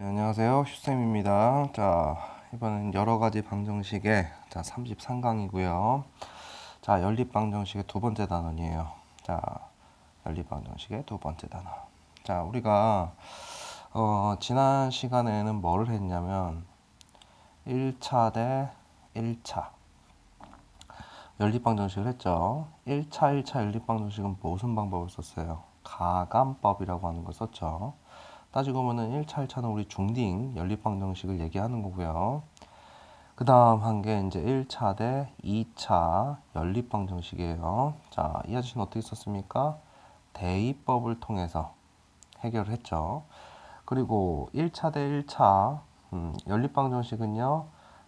네, 안녕하세요. 슈쌤입니다. 자, 이번엔 여러 가지 방정식의 자, 33강이고요. 자, 연립 방정식의 두 번째 단원이에요. 자, 연립 방정식의 두 번째 단원. 자, 우리가 어, 지난 시간에는 뭐를 했냐면 1차 대 1차 연립 방정식을 했죠. 1차 1차 연립 방정식은 무슨 방법을 썼어요? 가감법이라고 하는 걸 썼죠. 따지고 보면은 1차, 1차는 우리 중딩 연립방정식을 얘기하는 거고요. 그 다음 한 게 이제 1차 대 2차 연립방정식이에요. 자, 이 아저씨는 어떻게 썼습니까? 대입법을 통해서 해결을 했죠. 그리고 1차 대 1차 음, 연립방정식은요.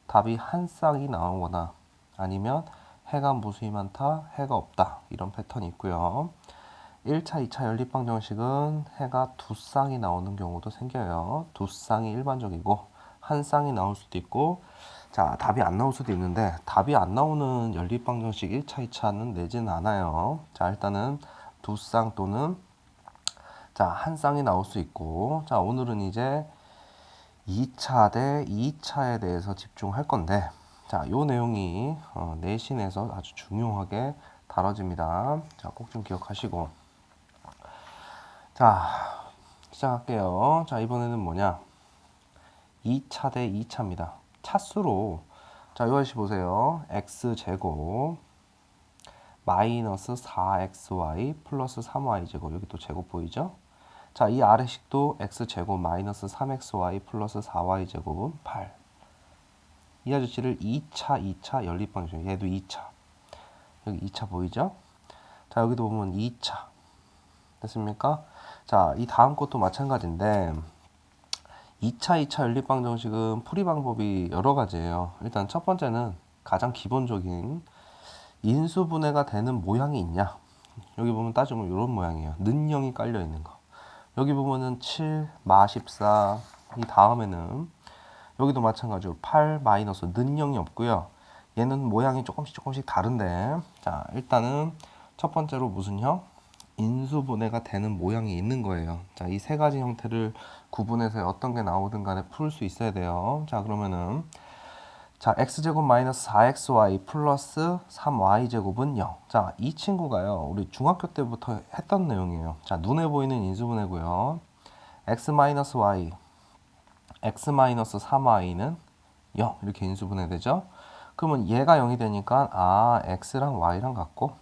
답이 한 쌍이 나오거나 아니면 해가 무수히 많다, 해가 없다 이런 패턴이 있고요. 1차, 2차 연립방 정식은 해가 두 쌍이 나오는 경우도 생겨요. 두 쌍이 일반적이고 한 쌍이 나올 수도 있고 자 답이 안 나올 수도 있는데 답이 안 나오는 연립방 정식 1차, 2차는 내지는 않아요. 자 일단은 두 쌍 또는 자 한 쌍이 나올 수 있고 자 오늘은 이제 2차 대 2차에 대해서 집중할 건데 자 요 내용이 어, 내신에서 아주 중요하게 다뤄집니다. 자 꼭 좀 기억하시고 자, 시작할게요. 자, 이번에는 뭐냐? 2차 대 2차입니다. 차수로 자, 요 아저씨 보세요. x제곱 마이너스 4xy 플러스 3y제곱 여기 또 제곱 보이죠? 자, 이 아래 식도 x제곱 마이너스 3xy 플러스 4y제곱은 8. 이 아저씨를 2차, 2차 연립방정. 얘도 2차. 여기 2차 보이죠? 자, 여기도 보면 2차. 됐습니까? 자, 이 다음 것도 마찬가지인데 2차, 2차 연립방 정식은 풀이 방법이 여러 가지예요. 일단 첫 번째는 가장 기본적인 인수분해가 되는 모양이 있냐. 여기 보면 따지면 이런 모양이에요. 는영이 깔려 있는 거. 여기 보면은 7, 마 14. 이 다음에는 여기도 마찬가지로 8 마이너스 는영이 없고요. 얘는 모양이 조금씩 조금씩 다른데 자 일단은 첫 번째로 무슨 형? 인수분해가 되는 모양이 있는 거예요. 자, 이 세 가지 형태를 구분해서 어떤 게 나오든 간에 풀 수 있어야 돼요. 자, 그러면은 자, x제곱 마이너스 4xy 플러스 3y제곱은 0. 자, 이 친구가요. 우리 중학교 때부터 했던 내용이에요. 자, 눈에 보이는 인수분해고요. x 마이너스 y x 마이너스 3y는 0 이렇게 인수분해 되죠. 그러면 얘가 0이 되니까 아, x랑 y랑 같고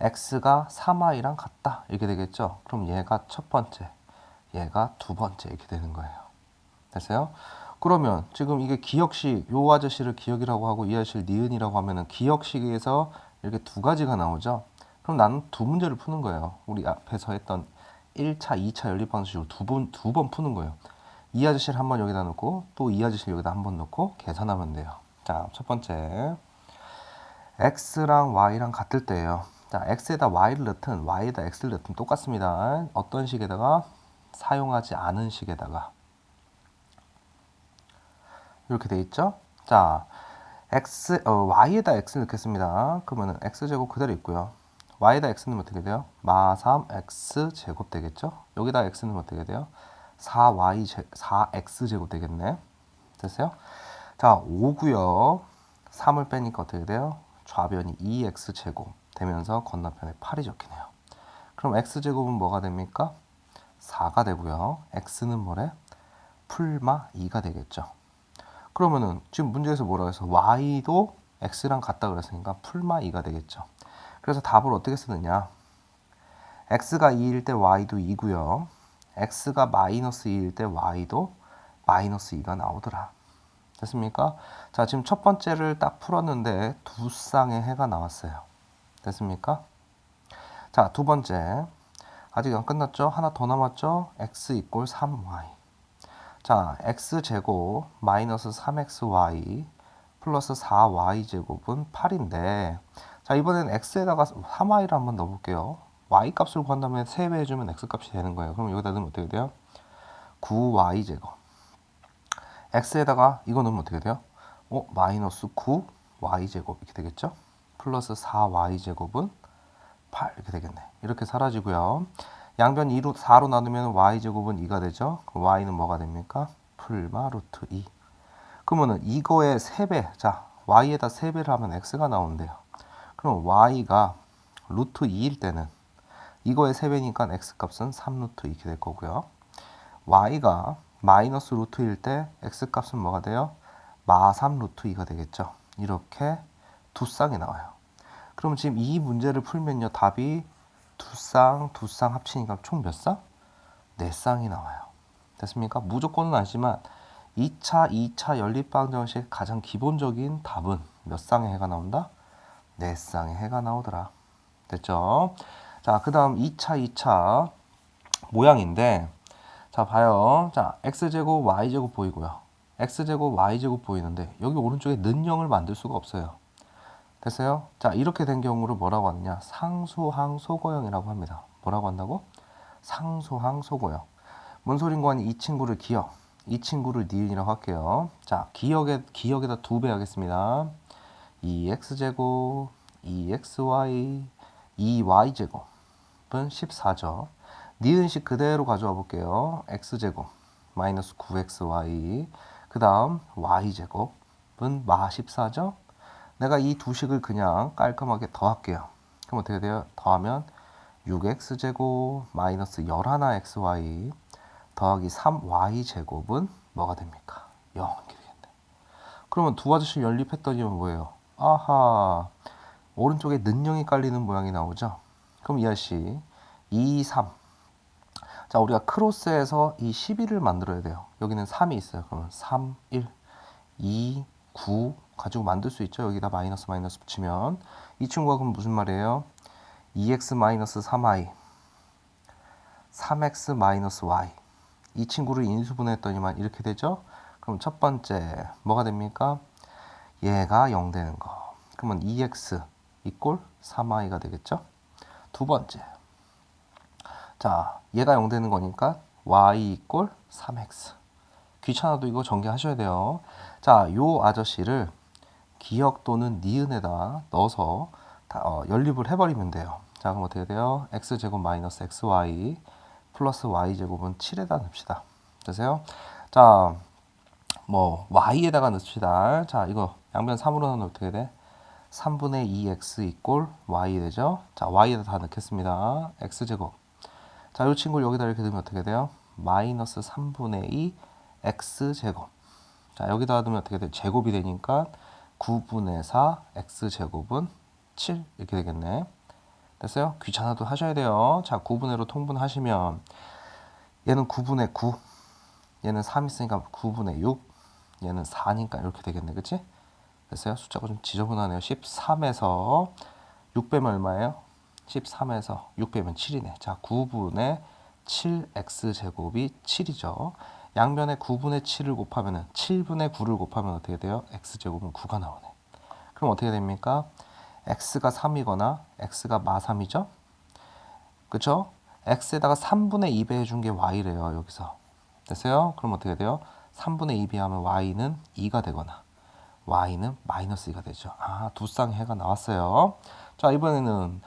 x가 3i랑 같다. 이렇게 되겠죠? 그럼 얘가 첫 번째 얘가 두 번째 이렇게 되는 거예요. 됐어요? 그러면 지금 이게 기억식 요 아저씨를 기억이라고 하고 이 아저씨를 니은이라고 하면은 기억식에서 이렇게 두 가지가 나오죠? 그럼 나는 두 문제를 푸는 거예요. 우리 앞에서 했던 1차, 2차 연립 방식으로 두 번 두 번 푸는 거예요. 이 아저씨를 한 번 여기다 놓고 또 이 아저씨를 여기다 한번 놓고 계산하면 돼요. 자 첫 번째. X랑 y랑 같을 때예요 자, x에다 y를 넣든 y에다 x를 넣든 똑같습니다. 어떤 식에다가 사용하지 않은 식에다가 이렇게 돼 있죠? 자, x 어, y에다 x 넣겠습니다. 그러면은 x 제곱 그대로 있고요. y에다 x 넣으면 어떻게 돼요? 마3 x 제곱 되겠죠? 여기다 x 넣으면 어떻게 돼요? 4y 제, 4x 제곱 되겠네. 됐어요? 자, 5고요. 3을 빼니까 어떻게 돼요? 좌변이 2x 제곱. 되면서 건너편에 8이 적히네요. 그럼 x제곱은 뭐가 됩니까? 4가 되고요. x는 뭐래? 풀마 2가 되겠죠. 그러면은 지금 문제에서 뭐라고 해서 y도 x랑 같다 그랬으니까 풀마 2가 되겠죠. 그래서 답을 어떻게 쓰느냐? x가 2일 때 y도 2고요. x가 마이너스 2일 때 y도 마이너스 2가 나오더라. 됐습니까? 자, 지금 첫 번째를 딱 풀었는데 두 쌍의 해가 나왔어요. 됐습니까? 자, 두 번째. 아직 안 끝났죠? 하나 더 남았죠? x 이꼴 3y. 자, x제곱 마이너스 3xy 플러스 4y제곱은 8인데 자, 이번엔 x에다가 3y를 한번 넣어볼게요. y 값을 구한 다음에 3배 해주면 x 값이 되는 거예요. 그럼 여기다 넣으면 어떻게 돼요? 9y제곱. x에다가 이거 넣으면 어떻게 돼요? 어, 마이너스 9y제곱 이렇게 되겠죠? 플러스 4y제곱은 8 이렇게 되겠네. 이렇게 사라지고요. 양변 2로 4로 나누면 y제곱은 2가 되죠. y는 뭐가 됩니까? 풀마 루트 2. 그러면은 이거의 3배. 자, y에다 3배를 하면 x가 나온대요. 그럼 y가 루트 2일 때는 이거의 3배니까 x 값은 3 루트 2 이렇게 될 거고요. y가 마이너스 루트 1일 때 x 값은 뭐가 돼요? 마 3 루트 2가 되겠죠. 이렇게 두 쌍이 나와요. 그럼 지금 이 문제를 풀면요. 답이 두 쌍, 두 쌍 합치니까 총 몇 쌍? 네 쌍이 나와요. 됐습니까? 무조건은 아니지만 2차, 2차 연립방정식 가장 기본적인 답은 몇 쌍의 해가 나온다? 네 쌍의 해가 나오더라. 됐죠? 자, 그 다음 2차, 2차 모양인데 자, 봐요. 자, x제곱, y제곱 보이고요. x제곱, y제곱 보이는데 여기 오른쪽에 는형을 만들 수가 없어요. 됐어요? 자, 이렇게 된 경우를 뭐라고 하느냐? 상수항 소거형이라고 합니다. 뭐라고 한다고? 상수항 소거형. 뭔 소린고 하니 이 친구를 기억, 이 친구를 니은이라고 할게요. 자, 기억에, 기억에다 두 배 하겠습니다. 2x제곱, 2xy, 2y제곱은 14죠. 니은식 그대로 가져와 볼게요. x제곱 마이너스 9xy 그 다음 y제곱은 마 14죠. 내가 이 두 식을 그냥 깔끔하게 더할게요. 그럼 어떻게 돼요? 더하면 6x제곱 마이너스 11xy 더하기 3y제곱은 뭐가 됩니까? 0 이렇게 되겠네. 그러면 두 아저씨 연립했더니 뭐예요? 아하 오른쪽에 는형이 깔리는 모양이 나오죠? 그럼 이 아저씨 2, 3 자, 우리가 크로스에서 이 11을 만들어야 돼요. 여기는 3이 있어요. 그러면 3, 1, 2, 9 가지고 만들 수 있죠. 여기다 마이너스 마이너스 붙이면 이 친구가 그럼 무슨 말이에요? 2x 마이너스 3y 3x 마이너스 y 이 친구를 인수분해했더니만 이렇게 되죠. 그럼 첫 번째 뭐가 됩니까? 얘가 0 되는 거. 그러면 2x 이꼴 3y가 되겠죠. 두 번째 자, 얘가 0 되는 거니까 y 이꼴 3x. 귀찮아도 이거 전개하셔야 돼요. 자, 요 아저씨를 기억 또는 니은에다 넣어서 다, 어, 연립을 해버리면 돼요. 자, 그럼 어떻게 돼요? x제곱 마이너스 xy 플러스 y제곱은 7에다 넣읍시다. 되세요? 자, 뭐 y에다가 넣읍시다. 자, 이거 양변 3으로 넣으면 어떻게 돼? 3분의 2x 이꼴 y 되죠? 자, y에다 다 넣겠습니다. x제곱 자, 이 친구를 여기다 이렇게 넣으면 어떻게 돼요? 마이너스 3분의 2 x제곱. 자, 여기다 넣으면 어떻게 돼요? 제곱이 되니까 9분의 4 x제곱은 7 이렇게 되겠네. 됐어요? 귀찮아도 하셔야 돼요. 자, 9분의로 통분하시면 얘는 9분의 9, 얘는 3 있으니까 9분의 6, 얘는 4니까 이렇게 되겠네. 그치? 됐어요? 숫자가 좀 지저분하네요. 13에서 6 빼면 얼마예요? 13에서 6 빼면 7이네. 자, 9분의 7x제곱이 7이죠. 양변에 9분의 7을 곱하면 7분의 9를 곱하면 어떻게 돼요? x제곱은 9가 나오네. 그럼 어떻게 됩니까? x가 3이거나 x가 마 3이죠? 그쵸? x에다가 3분의 2 배 해준 게 y래요. 여기서. 됐어요? 그럼 어떻게 돼요? 3분의 2 배 하면 y는 2가 되거나 y는 마이너스 2가 되죠. 아, 두 쌍의 해가 나왔어요. 자, 이번에는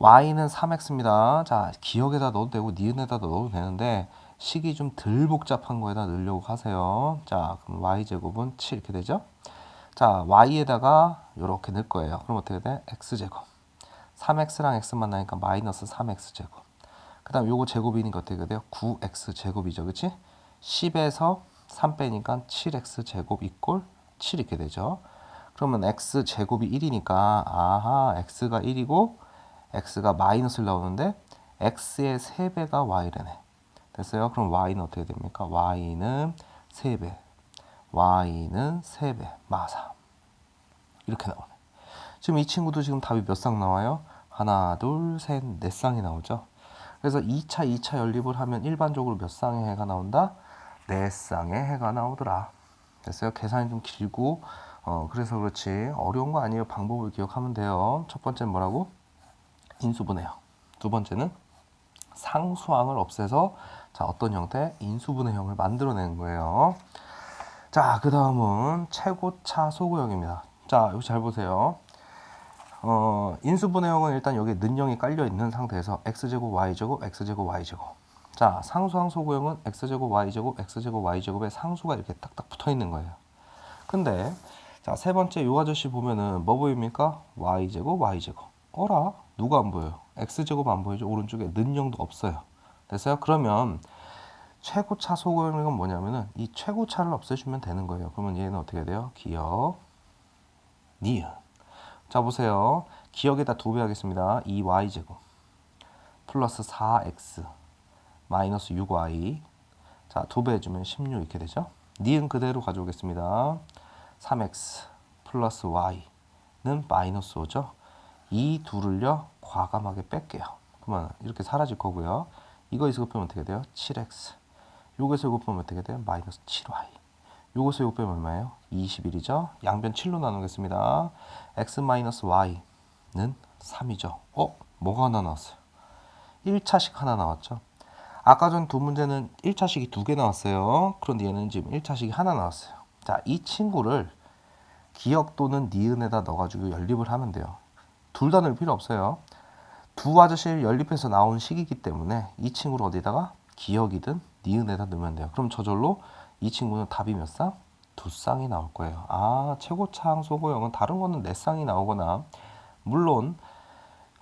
y는 3x입니다. 자, 기억에다 넣어도 되고 니은에다 넣어도 되는데 식이 좀 덜 복잡한 거에다 넣으려고 하세요. 자, 그럼 y제곱은 7 이렇게 되죠? 자, y에다가 이렇게 넣을 거예요. 그럼 어떻게 돼? x제곱. 3x랑 x만 나니까 마이너스 3x제곱. 그 다음 요거 제곱이니까 어떻게 돼요? 9x제곱이죠. 그치? 10에서 3 빼니까 7x제곱 이꼴 7 이렇게 되죠. 그러면 x제곱이 1이니까 아하 x가 1이고 x가 마이너스를 나오는데 x의 3배가 y래네. 됐어요? 그럼 y는 어떻게 됩니까? y는 3배. y는 3배. 마사. 이렇게 나오네. 지금 이 친구도 지금 답이 몇 쌍 나와요? 하나, 둘, 셋, 네 쌍이 나오죠. 그래서 2차, 2차 연립을 하면 일반적으로 몇 쌍의 해가 나온다? 네 쌍의 해가 나오더라. 됐어요? 계산이 좀 길고 어, 그래서 그렇지 어려운 거 아니에요. 방법을 기억하면 돼요. 첫 번째는 뭐라고? 인수분해형. 두 번째는 상수항을 없애서 자 어떤 형태 인수분해형을 만들어내는 거예요. 자, 그 다음은 최고차 소구형입니다. 자, 여기 잘 보세요. 어, 인수분해형은 일단 여기 는형이 깔려 있는 상태에서 x제곱 y제곱 x제곱 y제곱 자 상수항 소구형은 x제곱 y제곱 x제곱 y제곱에 상수가 이렇게 딱딱 붙어 있는 거예요 근데 자 세 번째 요 아저씨 보면은 뭐 보입니까 y제곱 y제곱 어라 누가 안 보여요 x제곱 안 보이죠 오른쪽에 는형도 없어요 됐어요 그러면 최고 차 소구형은 뭐냐면은 이 최고 차를 없애주면 되는 거예요 그러면 얘는 어떻게 돼요 기억 니은 자 보세요. 기억에다 두 배 하겠습니다. 2y제곱 플러스 4x 마이너스 6y 자 두 배 해주면 16 이렇게 되죠. 니은 그대로 가져오겠습니다. 3x 플러스 y는 마이너스 5죠. 이 둘을요 과감하게 뺄게요. 그러면 이렇게 사라질 거고요. 이거 있어 곱하면 어떻게 돼요? 7x 요거에서 요거 빼면 어떻게 돼요? 마이너스 7y 요것을 빼면 얼마예요? 21이죠. 양변 7로 나누겠습니다. x-y는 3이죠. 어? 뭐가 하나 나왔어요? 1차식 하나 나왔죠. 아까 전 두 문제는 1차식이 두 개 나왔어요. 그런데 얘는 지금 1차식이 하나 나왔어요. 자, 이 친구를 기억 또는 니은에다 넣어가지고 연립을 하면 돼요. 둘 다 넣을 필요 없어요. 두 아저씨를 연립해서 나온 식이기 때문에 이 친구를 어디다가 기억이든 니은에다 넣으면 돼요. 그럼 저절로 이 친구는 답이 몇 쌍? 두 쌍이 나올 거예요. 아, 최고차항 소고형은 다른 거는 네 쌍이 나오거나 물론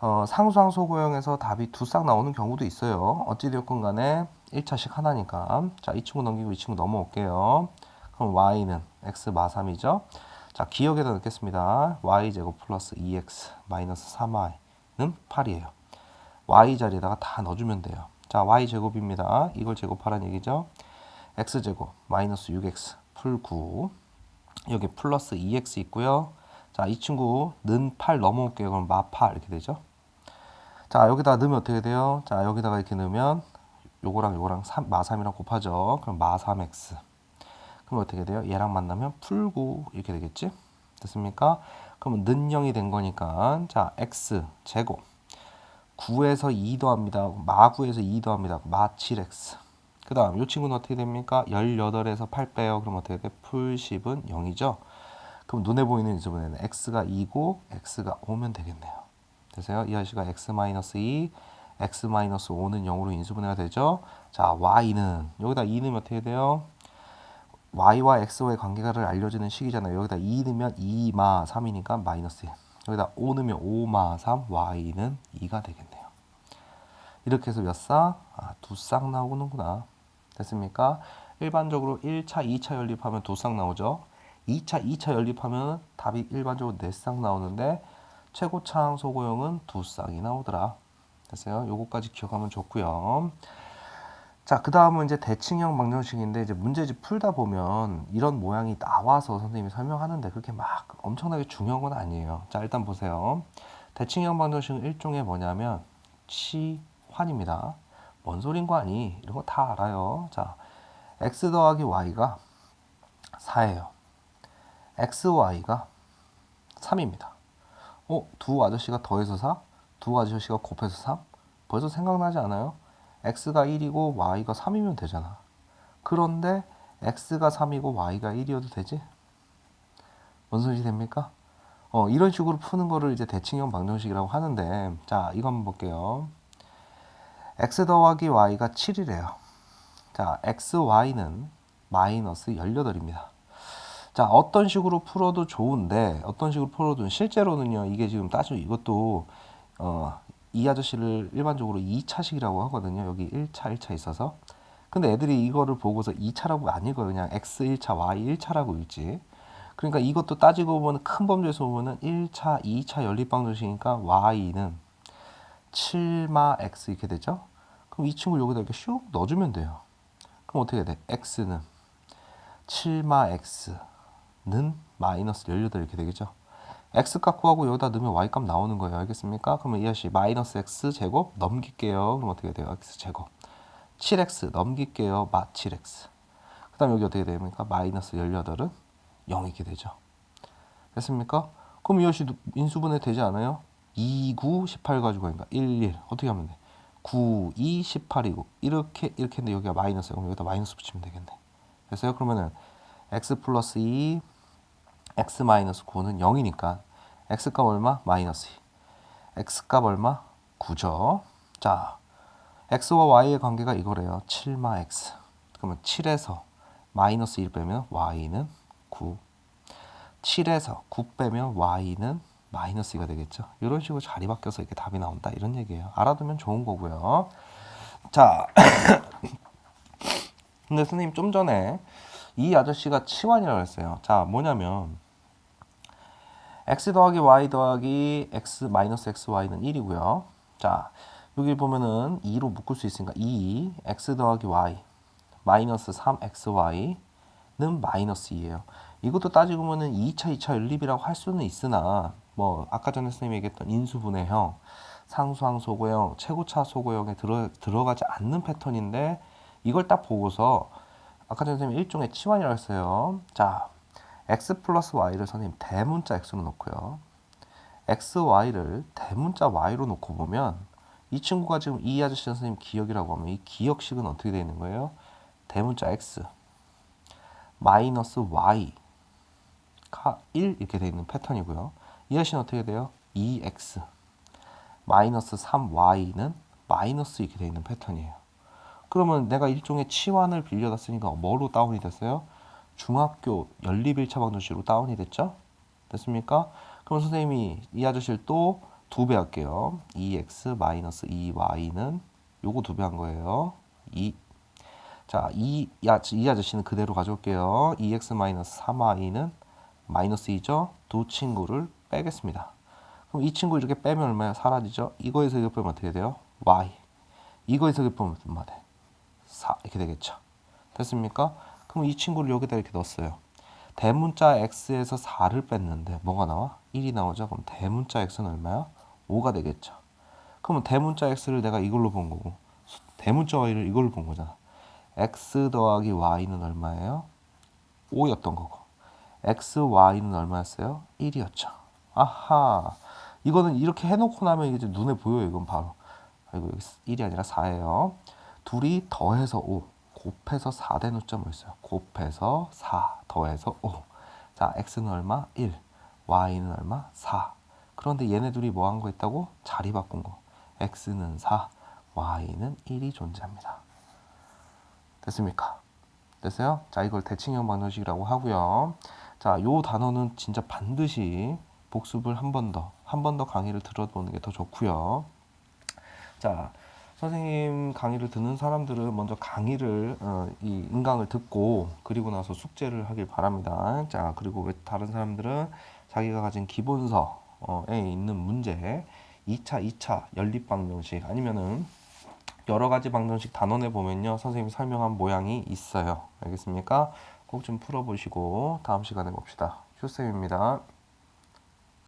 어, 상수항 소고형에서 답이 두 쌍 나오는 경우도 있어요. 어찌되었건 간에 1차식 하나니까 자, 이 친구 넘기고 이 친구 넘어올게요. 그럼 y는 x 마3이죠. 자, 기억에다 넣겠습니다. y제곱 플러스 2x 마이너스 3y는 8이에요. y 자리에다가 다 넣어주면 돼요. 자, y제곱입니다. 이걸 제곱하라는 얘기죠. x제곱 마이너스 6x 풀 9 여기 플러스 2x 있고요. 자, 이 친구는 8 넘어올게요. 그럼 마8 이렇게 되죠. 자, 여기다 넣으면 어떻게 돼요? 자, 여기다가 이렇게 넣으면 요거랑 요거랑 3, 마3이랑 곱하죠. 그럼 마3x. 그럼 어떻게 돼요? 얘랑 만나면 풀9 이렇게 되겠지? 됐습니까? 그러면 는 0이 된 거니까 자, x 제곱 9에서 2 더합니다. 마 9에서 2 더합니다. 마 7x. 그 다음 이 친구는 어떻게 됩니까? 18에서 8 빼요. 그럼 어떻게 돼? 풀 10은 0이죠. 그럼 눈에 보이는 인수분해는 x가 2고 x가 5면 되겠네요. 되세요? 이 아저씨가 x-2, x-5는 0으로 인수분해가 되죠. 자, y는 여기다 2 넣으면 어떻게 돼요? Y와 x와의 관계가를 알려주는 식이잖아요. 여기다 2 넣으면 2마 3이니까 마이너스 1. 여기다 5 넣으면 5마 3, y는 2가 되겠네요. 이렇게 해서 몇 쌍? 아, 두 쌍 나오는구나. 됐습니까? 일반적으로 1차, 2차 연립하면 두 쌍 나오죠. 2차, 2차 연립하면 답이 일반적으로 4쌍 나오는데 최고차항 소고형은 두 쌍이 나오더라. 됐어요? 요거까지 기억하면 좋고요. 자, 그 다음은 이제 대칭형 방정식인데 이제 문제집 풀다 보면 이런 모양이 나와서 선생님이 설명하는데 그렇게 막 엄청나게 중요한 건 아니에요. 자, 일단 보세요. 대칭형 방정식은 일종의 뭐냐면 치환입니다. 뭔 소린 거 아니? 이런 거 다 알아요. 자, x 더하기 y가 4예요. xy가 3입니다. 어, 두 아저씨가 더해서 4? 두 아저씨가 곱해서 3? 벌써 생각나지 않아요? X가 1이고 y가 3이면 되잖아. 그런데 x가 3이고 y가 1이어도 되지? 뭔 소리 됩니까? 어, 이런 식으로 푸는 거를 이제 대칭형 방정식이라고 하는데, 자, 이거 한번 볼게요. x 더하기 y가 7이래요. 자, xy는 마이너스 18입니다. 자, 어떤 식으로 풀어도 좋은데, 어떤 식으로 풀어도 실제로는요, 이게 지금 따지고 이것도, 어, 이 아저씨를 일반적으로 2차식이라고 하거든요. 여기 1차, 1차 있어서. 근데 애들이 이거를 보고서 2차라고 안 읽어요. 그냥 x 1차, y 1차라고 읽지. 그러니까 이것도 따지고 보면 큰 범주에서 보면은 1차, 2차 연립방정식이니까 y는 7마 x 이렇게 되죠. 그럼 이 친구를 여기다 이렇게 슉 넣어주면 돼요. 그럼 어떻게 돼? x는 7마 x는 마이너스 18 이렇게 되겠죠. X 값 구하고 여기다 넣으면 y 값 나오는 거예요. 알겠습니까? 그러면 이 아저씨 마이너스 x 제곱 넘길게요. 그럼 어떻게 돼요? x 제곱 7x 넘길게요. 마 7x 그 다음 여기 어떻게 됩니까? 마이너스 18은 0 이렇게 되죠. 됐습니까? 그럼 이 아저씨 인수분해 되지 않아요? 2, 9, 18 가지고 하니까 1, 1 어떻게 하면 돼? 9, 2, 18이고 이렇게 이렇게 했는데 여기가 마이너스야. 그럼 여기다 마이너스 붙이면 되겠네. 됐어요? 그러면은 x 플러스 2 x 마이너스 9는 0이니까 x값 얼마? 마이너스 2. x값 얼마? 9죠. 자, x와 y의 관계가 이거래요. 7마 x. 그러면 7에서 마이너스 1 빼면 y는 9. 7에서 9 빼면 y는 마이너스 2가 되겠죠. 이런 식으로 자리 바뀌어서 이렇게 답이 나온다. 이런 얘기예요. 알아두면 좋은 거고요. 자, 근데 선생님 좀 전에 이 아저씨가 치환이라고 했어요. 자, 뭐냐면 x 더하기 y 더하기 x 마이너스 xy는 1이고요. 자, 여기 보면은 2로 묶을 수 있으니까 2 x 더하기 y 마이너스 3xy는 마이너스 2예요. 이것도 따지고 보면은 2차, 2차 연립이라고 할 수는 있으나 뭐 아까 전에 선생님이 얘기했던 인수분해형, 상수항 소고형, 최고차 소고형에 들어, 들어가지 않는 패턴인데 이걸 딱 보고서 아까 전에 선생님이 일종의 치환이라고 했어요. 자, x 플러스 y를 선생님 대문자 x로 놓고요. xy를 대문자 y로 놓고 보면 이 친구가 지금 이 아저씨 선생님 기억이라고 하면 이 기억식은 어떻게 되어 있는 거예요? 대문자 x 마이너스 y 가 1 이렇게 되어 있는 패턴이고요. 이 아저씨는 어떻게 돼요? 2x 마이너스 3y는 마이너스 이렇게 되어 있는 패턴이에요. 그러면 내가 일종의 치환을 빌려다 쓰니까 뭐로 다운이 됐어요? 중학교 연립 1차 방정식으로 다운이 됐죠? 됐습니까? 그럼 선생님이 이 아저씨를 또 두 배 할게요. 2x 마이너스 2y는 요거 두 배 한 거예요. 2. 자, 이, 야, 이 아저씨는 그대로 가져올게요. 2x 마이너스 3y는 마이너스 2죠? 두 친구를 빼겠습니다. 그럼 이 친구 이렇게 빼면 얼마야? 사라지죠? 이거에서 이거 빼면 어떻게 돼요? y. 이거에서 이거 빼면 얼마 돼? 4 이렇게 되겠죠. 됐습니까? 그럼 이 친구를 여기다 이렇게 넣었어요. 대문자 x에서 4를 뺐는데 뭐가 나와? 1이 나오죠. 그럼 대문자 x는 얼마야? 5가 되겠죠. 그러면 대문자 x를 내가 이걸로 본 거고 대문자 y를 이걸로 본 거잖아. x 더하기 y는 얼마예요? 5였던 거고 x, y는 얼마였어요? 1이었죠. 아하 이거는 이렇게 해놓고 나면 이제 눈에 보여요. 이건 바로 아이고 여기 1이 아니라 4예요. 둘이 더해서 5 곱해서 4 대 노점을 있어요. 곱해서 4 더해서 5. 자, x는 얼마? 1. y는 얼마? 4. 그런데 얘네 둘이 뭐 한 거 있다고? 자리 바꾼 거. x는 4, y는 1이 존재합니다. 됐습니까? 됐어요? 자, 이걸 대칭형 방정식이라고 하고요. 자, 요 단어는 진짜 반드시 복습을 한 번 더, 한 번 더 강의를 들어보는 게 더 좋고요. 자, 선생님 강의를 듣는 사람들은 먼저 강의를 어, 이 인강을 듣고 그리고 나서 숙제를 하길 바랍니다. 자 그리고 왜 다른 사람들은 자기가 가진 기본서에 있는 문제 2차, 2차 연립 방정식 아니면은 여러 가지 방정식 단원에 보면요 선생님이 설명한 모양이 있어요. 알겠습니까? 꼭 좀 풀어보시고 다음 시간에 봅시다. 휴쌤입니다.